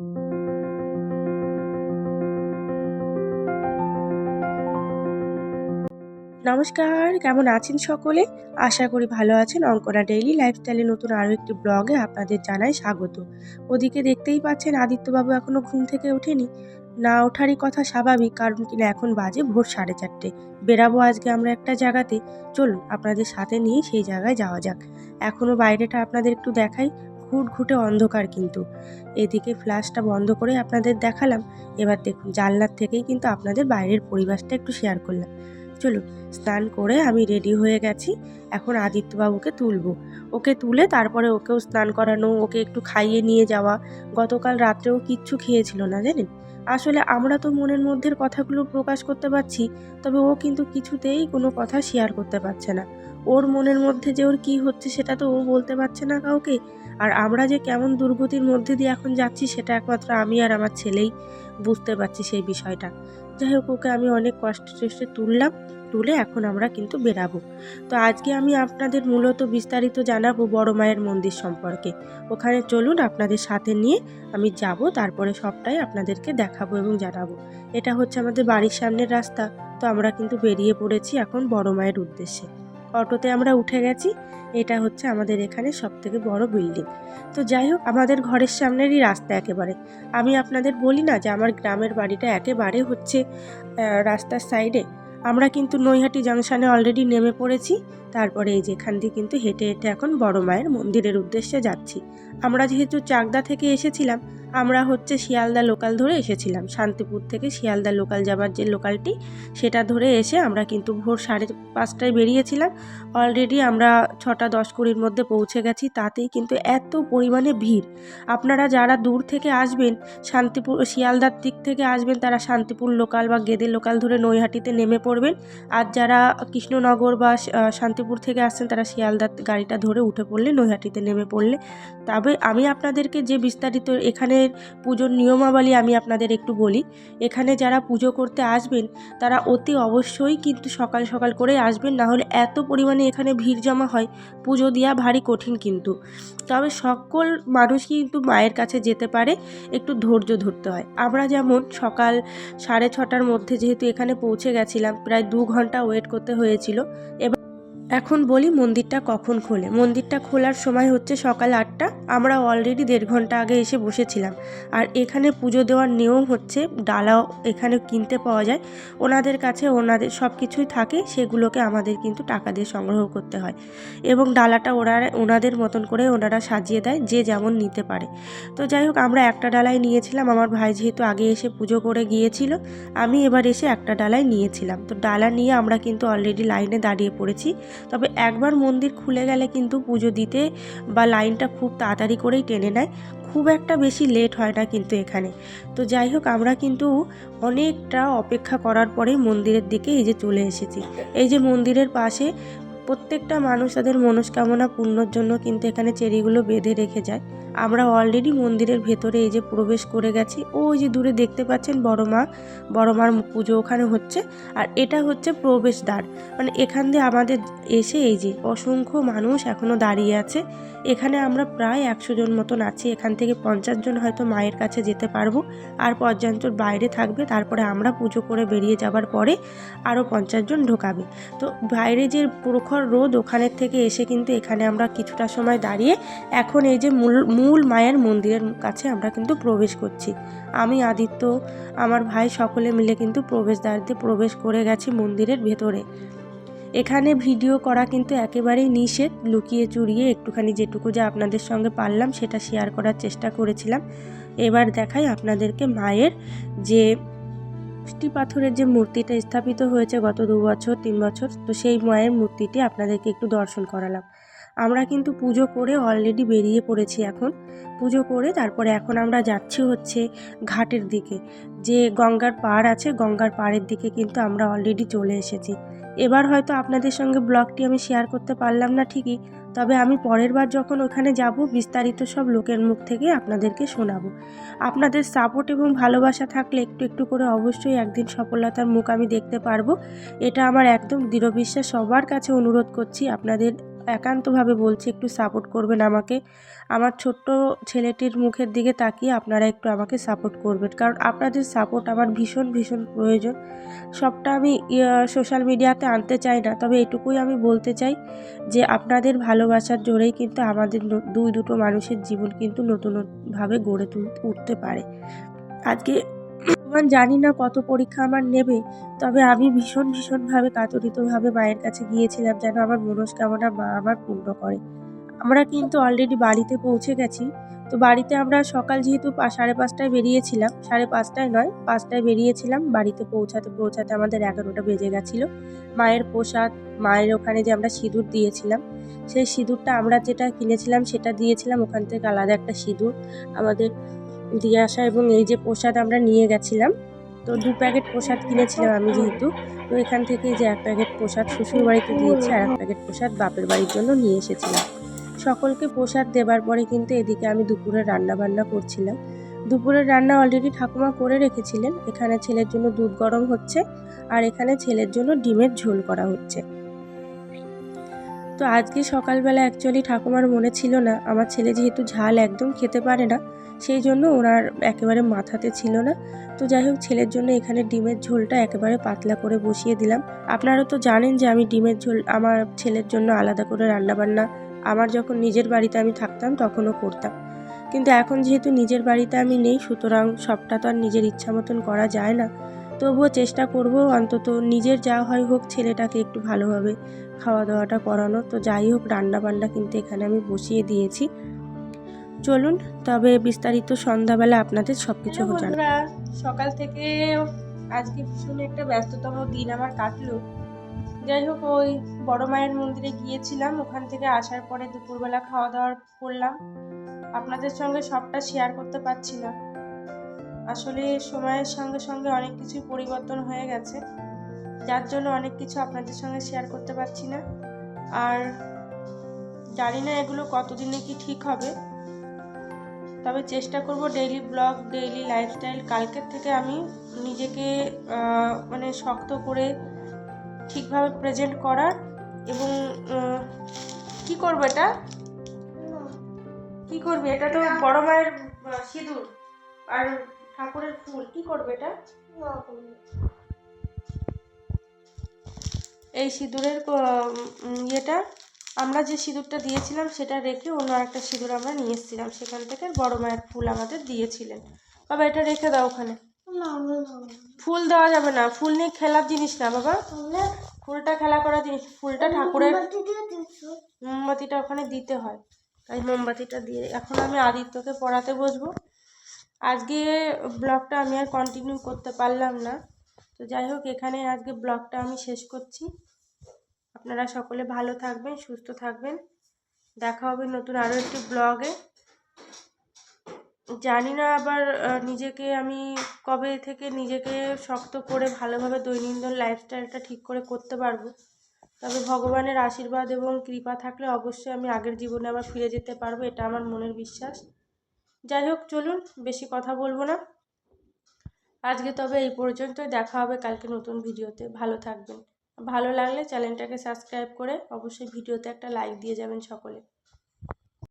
নমস্কার, কেমন আছেন সকলে? আশা করি ভালো আছেন। অঙ্কনা ডেইলি লাইফস্টাইলে নতুন আরও একটি ব্লগে আপনাদের জানাই স্বাগত। ওদিকে দেখতেই পাচ্ছেন আদিত্যবাবু এখনও ঘুম থেকে ওঠেনি। না ওঠারই কথা স্বাভাবিক, কারণ কিনা এখন বাজে ভোর সাড়ে চারটে। বেরাবো আজকে আমরা একটা জায়গাতে। চলুন, আপনাদের সাথে নিয়ে সেই জায়গায় যাওয়া যাক। এখনও বাইরেটা আপনাদের একটু দেখাই। ঘুট ঘুটে অন্ধকার কিন্তু। এদিকে ফ্ল্যাশটা বন্ধ করে আপনাদের দেখালাম। এবার দেখুন, জানলার থেকেই কিন্তু আপনাদের বাইরের পরিবেশটা একটু শেয়ার করলাম। চলুন, স্নান করে আমি রেডি হয়ে গেছি। এখন আদিত্যবাবুকে তুলবো। ওকে তুলে তারপরে ওকেও স্নান করানো, ওকে একটু খাইয়ে নিয়ে যাওয়া। গতকাল রাত্রেও কিচ্ছু খেয়েছিল না, জানেন? আসলে আমরা তো মনের মধ্যের কথাগুলো প্রকাশ করতে পারছি, তবে ও কিন্তু কিছুতেই কোনো কথা শেয়ার করতে পারছে না। ওর মনের মধ্যে যে ওর কী হচ্ছে সেটা তো ও বলতে পারছে না কাউকে। আর আমরা যে কেমন দুর্গতির মধ্যে দিয়ে এখন যাচ্ছি সেটা একমাত্র আমি আর আমার ছেলেই বুঝতে পারছি সেই বিষয়টা। যাই হোক, ওকে আমি অনেক কষ্টে তুললাম। তুলে এখন আমরা কিন্তু বেরাবো। তো আজকে আমি আপনাদের মূলত বিস্তারিত জানাব বড় মায়ের মন্দির সম্পর্কে। ওখানে চলুন আপনাদের সাথে নিয়ে আমি যাব, তারপরে সবটাই আপনাদেরকে দেখাবো এবং জানাব। এটা হচ্ছে আমাদের বাড়ির সামনের রাস্তা। তো আমরা কিন্তু বেরিয়ে পড়েছি এখন বড় মায়ের উদ্দেশ্যে। অটোতে আমরা উঠে গেছি। এটা হচ্ছে আমাদের এখানে সব থেকে বড় বিল্ডিং। তো যাই হোক, আমাদের ঘরের সামনেরই রাস্তা একেবারে। আমি আপনাদের বলি না যে আমার গ্রামের বাড়িটা একেবারে হচ্ছে রাস্তার সাইডে। আমরা কিন্তু নৈহাটি জাংশনে অলরেডি নেমে পড়েছি, তারপরে এই যেখান দিয়ে কিন্তু হেঁটে হেঁটে এখন বড় মায়ের মন্দিরের উদ্দেশ্যে যাচ্ছি। আমরা যেহেতু চাকদা থেকে এসেছিলাম আমরা হচ্ছে শিয়ালদা লোকাল ধরে এসেছিলাম। শান্তিপুর থেকে শিয়ালদা লোকাল যাবার যে লোকালটি সেটা ধরে এসে আমরা কিন্তু ভোর সাড়ে পাঁচটায় বেরিয়েছিলাম। অলরেডি আমরা ছটা দশ কুড়ির মধ্যে পৌঁছে গেছি। তাতেই কিন্তু এত পরিমাণে ভিড়। আপনারা যারা দূর থেকে আসবেন, শান্তিপুর, শিয়ালদার দিক থেকে আসবেন, তারা শান্তিপুর লোকাল বা গেদে লোকাল ধরে নৈহাটিতে নেমে পড়বেন। আর যারা কৃষ্ণনগর বা শান্তিপুর থেকে আসছেন, তারা শিয়ালদার গাড়িটা ধরে উঠে পড়লে, নৈহাটিতে নেমে পড়লে। তবে আমি আপনাদেরকে যে বিস্তারিত এখানের পুজোর নিয়মাবলী আমি আপনাদের একটু বলি। এখানে যারা পুজো করতে আসবেন, তারা অতি অবশ্যই কিন্তু সকাল সকাল করে আসবেন, না হলে এত পরিমাণে এখানে ভিড় জমা হয়, পুজো দেওয়া ভারী কঠিন কিন্তু। তবে সকল মানুষ কিন্তু মায়ের কাছে যেতে পারে, একটু ধৈর্য ধরতে হয়। আমরা যেমন সকাল সাড়ে ছটার মধ্যে যেহেতু এখানে পৌঁছে গেছিলাম, প্রায় দু ঘণ্টা ওয়েট করতে হয়েছিল। এবার এখন বলি মন্দিরটা কখন খোলে। মন্দিরটা খোলার সময় হচ্ছে সকাল আটটা। আমরা অলরেডি দেড় ঘণ্টা আগে এসে বসেছিলাম। আর এখানে পুজো দেওয়ার নিয়ম হচ্ছে ডালাও এখানে কিনতে পাওয়া যায়। ওনাদের কাছে ওনাদের সব কিছুই থাকে, সেগুলোকে আমাদের কিন্তু টাকা দিয়ে সংগ্রহ করতে হয়। এবং ডালাটা ওনারা ওনাদের মতন করে ওনারা সাজিয়ে দেয়, যে যেমন নিতে পারে। তো যাই হোক, আমরা একটা ডালাই নিয়েছিলাম। আমার ভাই যেহেতু আগে এসে পুজো করে গিয়েছিল, আমি এবার এসে একটা ডালাই নিয়েছিলাম। তো ডালা নিয়ে আমরা কিন্তু অলরেডি লাইনে দাঁড়িয়ে পড়েছি। তবে একবার মন্দির খুলে গেলে কিন্তু পুজো দিতে বা লাইনটা খুব তাড়াতাড়ি করেই টেনে নেয়। খুব একটা বেশি লেট হয় না কিন্তু এখানে। তো যাই হোক, আমরা কিন্তু অনেকটা অপেক্ষা করার পরে মন্দিরের দিকে এই যে চলে এসেছি। এই যে মন্দিরের পাশে প্রত্যেকটা মানুষ তাদের মনস্কামনা পূর্ণর জন্য কিন্তু এখানে চেরিগুলো বেঁধে রেখে যায়। আমরা অলরেডি মন্দিরের ভেতরে এই যে প্রবেশ করে গেছি। ওই যে দূরে দেখতে পাচ্ছেন বড় মা, বড় মার পুজো ওখানে হচ্ছে। আর এটা হচ্ছে প্রবেশদ্বার। মানে এখান দিয়ে আমাদের এসে এই যে অসংখ্য মানুষ এখনও দাঁড়িয়ে আছে। এখানে আমরা প্রায় একশো জন মতন আছি। এখান থেকে পঞ্চাশ জন হয়তো মায়ের কাছে যেতে পারব। আর পঞ্চাশ জন বাইরে থাকবে। তারপরে আমরা পুজো করে বেরিয়ে যাবার পরে আরও পঞ্চাশ জন ঢোকাবে। তো বাইরে যে প্রখর রোদ ওখানের থেকে এসে কিন্তু এখানে আমরা কিছুটা সময় দাঁড়িয়ে এখন এই যে মূল মূল মায়ের মন্দিরের কাছে আমরা কিন্তু প্রবেশ করছি। আমি, আদিত্য, আমার ভাই সকলে মিলে কিন্তু প্রবেশদ্বার দিয়ে প্রবেশ করে গেছি মন্দিরের ভেতরে। এখানে ভিডিও করা কিন্তু একেবারেই নিষেধ। লুকিয়ে চুরিয়ে একটুখানি যেটুকু যা আপনাদের সঙ্গে পারলাম সেটা শেয়ার করার চেষ্টা করেছিলাম। এবার দেখাই আপনাদেরকে মায়ের যে মিষ্টি পাথরের যে মূর্তিটা স্থাপিত হয়েছে গত দু বছর, তিন বছর, তো সেই মায়ের মূর্তিটি আপনাদেরকে একটু দর্শন করালাম। আমরা কিন্তু পুজো করে অলরেডি বেরিয়ে পড়েছি এখন। পুজো করে তারপরে এখন আমরা যাচ্ছি হচ্ছে ঘাটের দিকে। যে গঙ্গার পাড় আছে, গঙ্গার পাড়ের দিকে কিন্তু আমরা অলরেডি চলে এসেছি। এবার হয়তো আপনাদের সঙ্গে ব্লগটি আমি শেয়ার করতে পারলাম না ঠিকই, তবে আমি পরের বার যখন ওখানে যাব, বিস্তারিত সব লোকের মুখ থেকে আপনাদেরকে শোনাব। আপনাদের সাপোর্ট এবং ভালোবাসা থাকলে একটু একটু করে অবশ্যই একদিন সফলতার মুখ আমি দেখতে পারব। এটা আমার একদম দৃঢ় বিশ্বাস, সবার কাছে অনুরোধ করছি আপনাদের একান্তভাবে বলছি, একটু সাপোর্ট করবেন আমাকে। আমার ছোট্ট ছেলেটির মুখের দিকে তাকিয়ে আপনারা একটু আমাকে সাপোর্ট করবেন। কারণ আপনাদের সাপোর্ট আমার ভীষণ ভীষণ প্রয়োজন। সবটা আমি সোশ্যাল মিডিয়াতে আনতে চাই না। তবে এটুকুই আমি বলতে চাই যে, আপনাদের ভালোবাসার জোরেই কিন্তু আমাদের দুই, দুটো মানুষের জীবন কিন্তু নতুনভাবে গড়ে তুল, উঠতে পারে। আজকে ভগবান জানি না কত পরীক্ষা আমার নেবে, তবে আমি ভীষণ ভীষণভাবে কাতরিতভাবে মায়ের কাছে গিয়েছিলাম যেন আমার মনস্কামনা মা আমার পূর্ণ করে। আমরা কিন্তু অলরেডি বাড়িতে পৌঁছে গেছি, তো বাড়িতে আমরা সকাল যেহেতু সাড়ে পাঁচটায় বেরিয়েছিলাম, সাড়ে পাঁচটায় নয়, পাঁচটায় বেরিয়েছিলাম, বাড়িতে পৌঁছাতে পৌঁছাতে আমাদের এগারোটা বেজে গেছিল। মায়ের পোশাক মায়ের ওখানে যে আমরা সিঁদুর দিয়েছিলাম, সেই সিঁদুরটা আমরা যেটা কিনেছিলাম সেটা দিয়েছিলাম, ওখান থেকে আলাদা একটা সিঁদুর। আমাদের দিয়ে আসা এবং এই যে প্রসাদ আমরা নিয়ে গেছিলাম, তো দু প্যাকেট প্রসাদ কিনেছিলাম আমি যেহেতু, তো এখান থেকে যে এক প্যাকেট প্রসাদ শ্বশুর বাড়িতে দিয়েছি আর এক প্যাকেট প্রসাদ বাপের বাড়ির জন্য নিয়ে এসেছিলাম। সকলকে প্রসাদ দেবার পরে কিন্তু এদিকে আমি দুপুরে রান্না বান্না করছিলাম। দুপুরের রান্না অলরেডি ঠাকুমা করে রেখেছিলেন, এখানে ছেলের জন্য দুধ গরম হচ্ছে আর এখানে ছেলের জন্য ডিমের ঝোল করা হচ্ছে। তো আজকে সকালবেলা অ্যাকচুয়ালি ঠাকুমার মনে ছিল না, আমার ছেলে যেহেতু ঝাল একদম খেতে পারে না সেই জন্য ওনার একেবারে মাথাতে ছিল না। তো যাই হোক, ছেলের জন্য এখানে ডিমের ঝোলটা একেবারে পাতলা করে বসিয়ে দিলাম। আপনারা তো জানেন যে আমি ডিমের ঝোল আমার ছেলের জন্য আলাদা করে রান্নাবান্না, আমার যখন নিজের বাড়িতে আমি থাকতাম তখনও করতাম। কিন্তু এখন যেহেতু নিজের বাড়িতে আমি নেই, সুতরাং সবটা তো আর নিজের ইচ্ছা মতন করা যায় না। তবুও চেষ্টা করব অন্তত নিজের যা হয় হোক ছেলেটাকে একটু ভালোভাবে খাওয়া দাওয়াটা করানো তো যাই হোক রান্না বান্না কিন্তু এখানে আমি বসিয়ে দিয়েছি। চলুন তবে বিস্তারিত সন্ধ্যাবেলা আপনাদের সব কিছু সকাল থেকে আজকে ভীষণ একটা ব্যস্ততম দিন আমার কাটলো। যাই হোক ওই বড় মায়ের মন্দিরে গিয়েছিলাম ওখান থেকে আসার পরে দুপুরবেলা খাওয়া দাওয়া করলাম। আপনাদের সঙ্গে সবটা শেয়ার করতে পারছি না। আসলে সময়ের সঙ্গে সঙ্গে অনেক কিছুই পরিবর্তন হয়ে গেছে যার জন্য অনেক কিছু আপনাদের সঙ্গে শেয়ার করতে পারছি না। আর জানি না এগুলো কতদিনে কি ঠিক হবে। তবে চেষ্টা করব ডেইলি ব্লগ ডেইলি লাইফস্টাইল কালকের থেকে আমি নিজেকে মানে শক্ত করে ঠিকভাবে প্রেজেন্ট করার এবং কি করব এটা? কি করবে? এটা তো বড় মায়ের সিঁদুর আর ঠাকুরের ফুল। কি করবে এটা? এই সিঁদুরের ইয়েটা আমরা যে সিঁদুরটা দিয়েছিলাম সেটা রেখে অন্য একটা সিঁদুর আমরা নিয়ে এসেছিলাম। সেখান থেকে বড় মায়ের ফুল আমাদের দিয়েছিলেন। বাবা এটা রেখে দাও ওখানে। ফুল দেওয়া যাবে না। ফুল নিয়ে খেলার জিনিস না বাবা। ফুলটা খেলা করার জিনিস। ফুলটা ঠাকুরের মোমবাতিটা ওখানে দিতে হয়। তাই মোমবাতিটা দিয়ে এখন আমি আদিত্যকে পড়াতে বসবো। আজকে ব্লগটা আমি আর কন্টিনিউ করতে পারলাম না। তো যাই হোক এখানে আজকে ব্লগটা আমি শেষ করছি। আপনারা সকলে ভালো থাকবেন, সুস্থ থাকবেন। দেখা হবে নতুন আরও একটি ব্লগে জানি না আবার নিজেকে আমি কবে থেকে নিজেকে শক্ত করে ভালোভাবে দৈনন্দিন লাইফস্টাইলটা ঠিক করে করতে পারব। তবে ভগবানের আশীর্বাদ এবং কৃপা থাকলে অবশ্যই আমি আগের জীবনে আবার ফিরে যেতে পারব, এটা আমার মনের বিশ্বাস। যাই হোক, চলুন, বেশি কথা বলব না। আজকে তবে এই পর্যন্তই, দেখা হবে কালকে নতুন ভিডিওতে ভালো থাকবেন। ভালো লাগলে চ্যানেলটাকে সাবস্ক্রাইব করে অবশ্যই ভিডিওতে একটা লাইক দিয়ে যাবেন সকলে।